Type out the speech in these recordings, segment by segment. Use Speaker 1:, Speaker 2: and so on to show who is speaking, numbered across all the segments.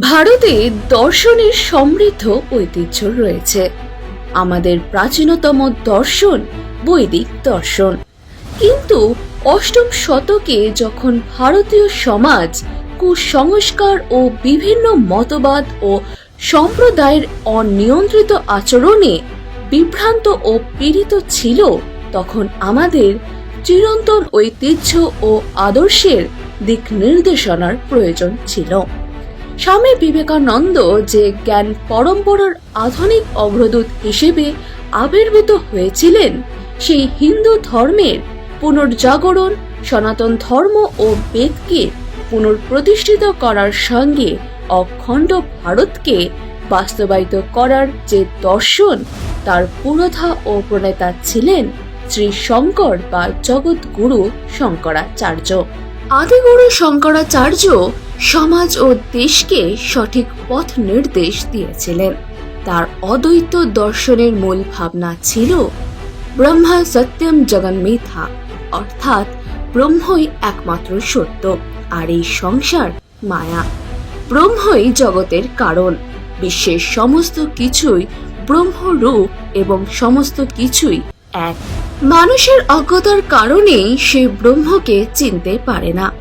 Speaker 1: ভারতে দর্শনের সমৃদ্ধ ঐতিহ্য রয়েছে। আমাদের প্রাচীনতম দর্শন, বৈদিক দর্শন। কিন্তু অষ্টম শতকে যখন ভারতীয় সমাজ, কুসংস্কার ও বিভিন্ন মতবাদ ও সম্প্রদায়ের অনিয়ন্ত্রিত আচরণে বিভ্রান্ত ও পীড়িত ছিল, তখন আমাদের চিরন্তন ঐতিহ্য ও আদর্শের দিক নির্দেশনার প্রয়োজন ছিল। স্বামী বিবেকানন্দ যে জ্ঞান পরম্পরার আধুনিক অগ্রদূত হিসেবে আবির্ভূত হয়েছিলেন, সেই হিন্দু ধর্মের পুনর্জাগরণ, সনাতন ধর্ম ও বেদকে পুনঃপ্রতিষ্ঠিত করার সঙ্গে অখণ্ড ভারতকে বাস্তবায়িত করার যে দর্শন, তার পুরোধা ও প্রণেতা ছিলেন শ্রী শঙ্কর বা জগৎগুরু শঙ্করাচার্য। আদিগুরু শঙ্করাচার্য সমাজ ও দেশকে সঠিক পথ নির্দেশ দিয়েছিলেন। তার অদ্বৈত দর্শনের মূল ভাবনা ছিল ব্রহ্মা সত্যম জগন মিথ্যা অর্থাৎ ব্রহ্মই একমাত্র সত্য আর এই সংসার মায়া। ব্রহ্মই জগতের কারণ। বিশ্বের সমস্ত কিছুই ব্রহ্মরূপ এবং সমস্ত কিছুই এক। মানুষের অজ্ঞতার কারণেই সে ব্রহ্মকে চিনতে পারে না।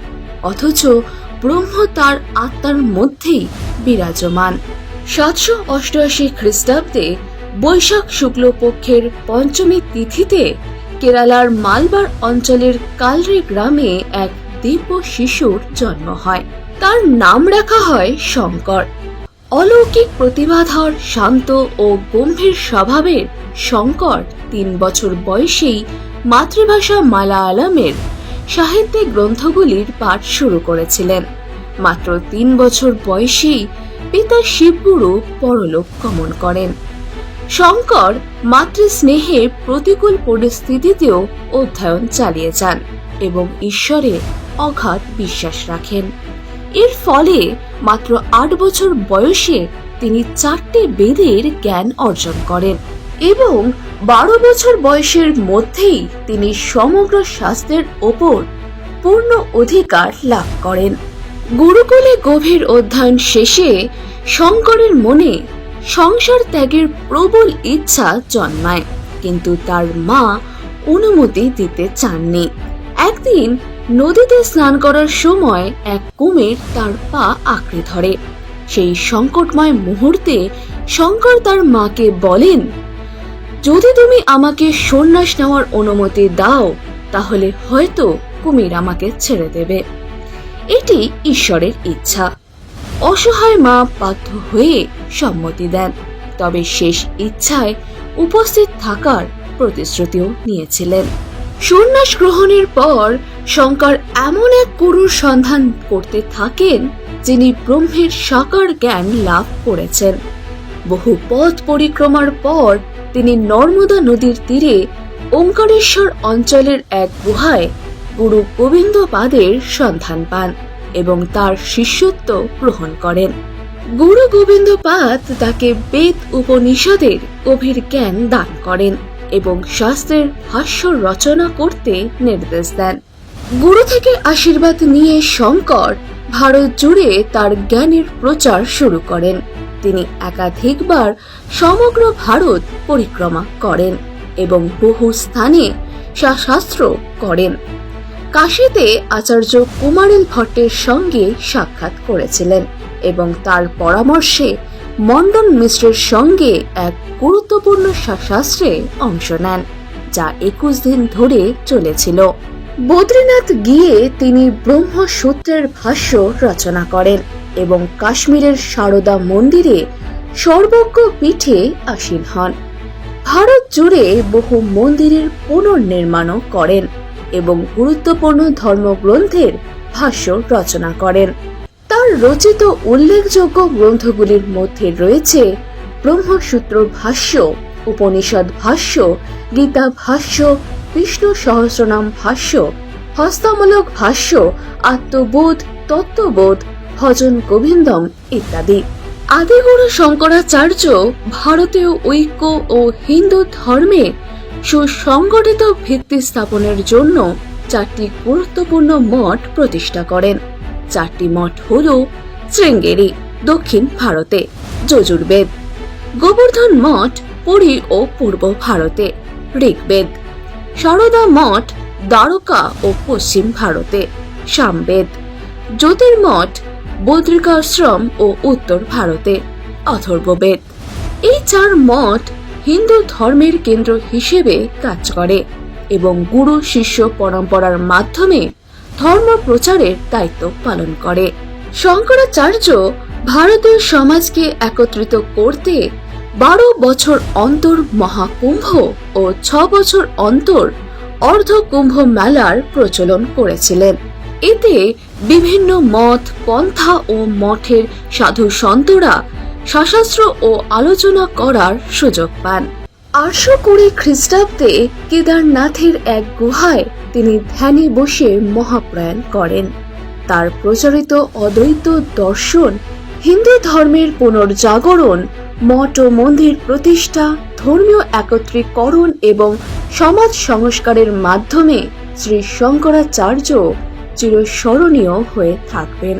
Speaker 1: অথচ ব্রহ্ম তার আত্মার মধ্যেই বিরাজমান। সাতশো অষ্টআশি খ্রিস্টাব্দে বৈশাখ শুক্লপক্ষের পঞ্চমী তিথিতে কেরালার মালবার অঞ্চলের কালরি গ্রামে এক দিব্য শিশুর জন্ম হয়। তার নাম রাখা হয় শঙ্কর। অলৌকিক প্রতিভাধর, শান্ত ও গম্ভীর স্বভাবের শঙ্কর তিন বছর বয়সেই মাতৃভাষা মালায়ালামের সাহিত্যিক গ্রন্থগুলির পাঠ শুরু করেছিলেন। মাত্র তিন বছর বয়সেই পিতা শিবগুরু পরলোক গমন করেন। শঙ্কর মাতৃস্নেহে প্রতিকূল পরিস্থিতিতেও অধ্যয়ন চালিয়ে যান এবং ঈশ্বরে অগাধ বিশ্বাস রাখেন। এর ফলে মাত্র আট বছর বয়সে তিনি চারটে বেদের জ্ঞান অর্জন করেন। এবং বারো বছর বয়সের মধ্যেই তিনি সমগ্র স্বাস্থ্যের ওপর পূর্ণ অধিকার লাভ করেন। গুরুকুলে গভীর অধ্যয়ন শেষে শঙ্করের মনে সংসার ত্যাগের প্রবল ইচ্ছা জন্মায়, কিন্তু তার মা অনুমতি দিতে চাননি। একদিন নদীতে স্নান করার সময় এক কুমির তার পা আঁকড়ে ধরে। সেই সংকটময় মুহূর্তে শঙ্কর তার মাকে বলেন যদি তুমি আমাকে সন্ন্যাস নেওয়ার অনুমতি দাও, তাহলে হয়তো কুমির আমাকে ছেড়ে দেবে। এটি ঈশ্বরের ইচ্ছা। অসহায় মা বাধ্য হয়ে সম্মতি দেন। তবে শেষ ইচ্ছায় উপস্থিত থাকার প্রতিশ্রুতিও নিয়েছিলেন। সন্ন্যাস গ্রহণের পর শঙ্কর এমন এক গুরুর সন্ধান করতে থাকেন, যিনি ব্রহ্মের সাকার জ্ঞান লাভ করেছেন। বহু পথ পরিক্রমার পর তিনি নর্মদা নদীর তীরে ওঙ্কারেশ্বর অঞ্চলের এক গুহায় গুরু গোবিন্দ পাদের সন্ধান পান এবং তার শিষ্যত্ব গ্রহণ করেন। গুরু গোবিন্দ পাদ তাকে বেদ উপনিষদের গভীর জ্ঞান দান করেন এবং শাস্ত্রের ভাষ্য রচনা করতে নির্দেশ দেন। গুরু থেকে আশীর্বাদ নিয়ে শঙ্কর ভারত জুড়ে তার জ্ঞানের প্রচার শুরু করেন। তিনি একাধিকবার সমগ্র ভারত পরিক্রমা করেন এবং বহু স্থানে শাস্ত্র করেন। কাশীতে আচার্য কুমারিল ভট্টের সঙ্গে সাক্ষাৎ করেছিলেন এবং তার পরামর্শে মন্ডন মিশ্রের সঙ্গে এক গুরুত্বপূর্ণ শাস্ত্রে অংশ নেন, যা একুশ দিন ধরে চলেছিল। বদ্রীনাথ গিয়ে তিনি ব্রহ্মসূত্রের ভাষ্য রচনা করেন। এবং কাশ্মীরের সারদা মন্দিরে সর্বজ্ঞ পীঠে আসীন হন। ভারত জুড়ে বহু মন্দিরের পুনর্নির্মাণও করেন এবং গুরুত্বপূর্ণ ধর্মগ্রন্থের ভাষ্য রচনা করেন। তার রচিত উল্লেখযোগ্য গ্রন্থগুলির মধ্যে রয়েছে ব্রহ্মসূত্র ভাষ্য, উপনিষদ ভাষ্য, গীতা ভাষ্য, বিষ্ণু সহস্রনাম ভাষ্য, হস্তামূলক ভাষ্য, আত্মবোধ, তত্ত্ববোধ ভজন গোবিন্দম ইত্যাদি। আদিগুরু শঙ্করাচার্য ভারতীয় ঐক্য ও হিন্দু ধর্মে সুসংগঠিত ভিত্তি স্থাপনের জন্য চারটি গুরুত্বপূর্ণ মঠ প্রতিষ্ঠা করেন। চারটি মঠ হল শৃঙ্গেরি, দক্ষিণ ভারতে, যজুর্বেদ। গোবর্ধন মঠ পুরী ও পূর্ব ভারতে, ঋগ্বেদ। সারদা মঠ দ্বারকা ও পশ্চিম ভারতে, সামবেদ। জ্যোতির্মঠ বদ্রিকাশ্রম ও উত্তর ভারতে। অথর্ববেদ এই চার মঠ হিন্দু ধর্মের কেন্দ্র হিসেবে কাজ করে এবং গুরু শিষ্য পরম্পরার মাধ্যমে ধর্ম প্রচারের দায়িত্ব পালন করে। শঙ্করাচার্য ভারতীয় সমাজকে একত্রিত করতে বারো বছর অন্তর মহাকুম্ভ ও ছ বছর অন্তর অর্ধ কুম্ভ মেলার প্রচলন করেছিলেন। এতে বিভিন্ন মত, পন্থা ও মঠের সাধু সন্তরা শাস্ত্র ও আলোচনা করার সুযোগ পান। আটশো কুড়ি খ্রিস্টাব্দে কেদারনাথের এক গুহায় তিনি ধ্যানে বসে মহাপ্রয়াণ করেন। তার প্রচারিত অদ্বৈত দর্শন, হিন্দু ধর্মের পুনর্জাগরণ, মঠ ও মন্দির প্রতিষ্ঠা, ধর্মীয় একত্রীকরণ এবং সমাজ সংস্কারের মাধ্যমে শ্রী শঙ্করাচার্য চিরস্মরণীয় হয়ে থাকবেন।